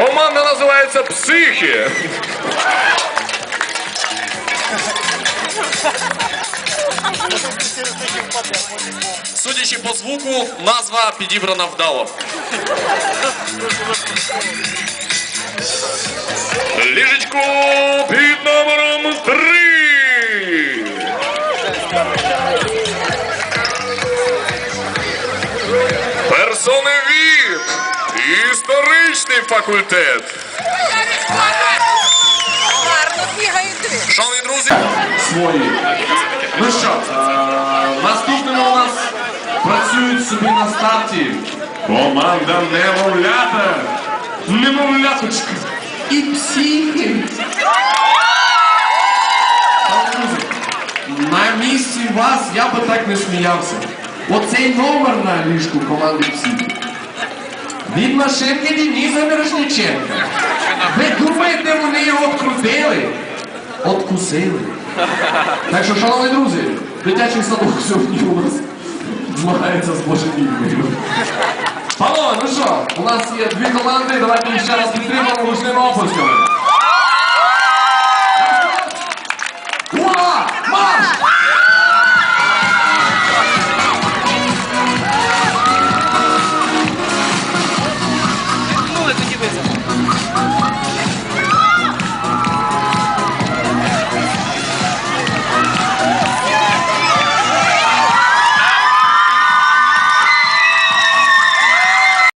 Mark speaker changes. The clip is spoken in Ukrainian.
Speaker 1: Команда називається Психи.
Speaker 2: Судячи по звуку, назва підібрана вдало.
Speaker 1: Ліжечко під номером 3. Персони від. Історичний факультет.
Speaker 2: Шановні друзі,
Speaker 3: свої. Ну що, е, наступними у нас працюють собі на старті команда немовлята, немовляточка і психи. На місці вас я би так не сміявся. Оцей номер на ліжку команди психи. Від машинки Дениса Мирошниченка. Ви думаєте, вони його открутили? Откусили. Так що, шановні друзі, дитячий садок сьогодні у нас змагається з божевільною. Павло, ну що, у нас є дві команди, давайте їх ще раз підтримаємо гучними оплесками.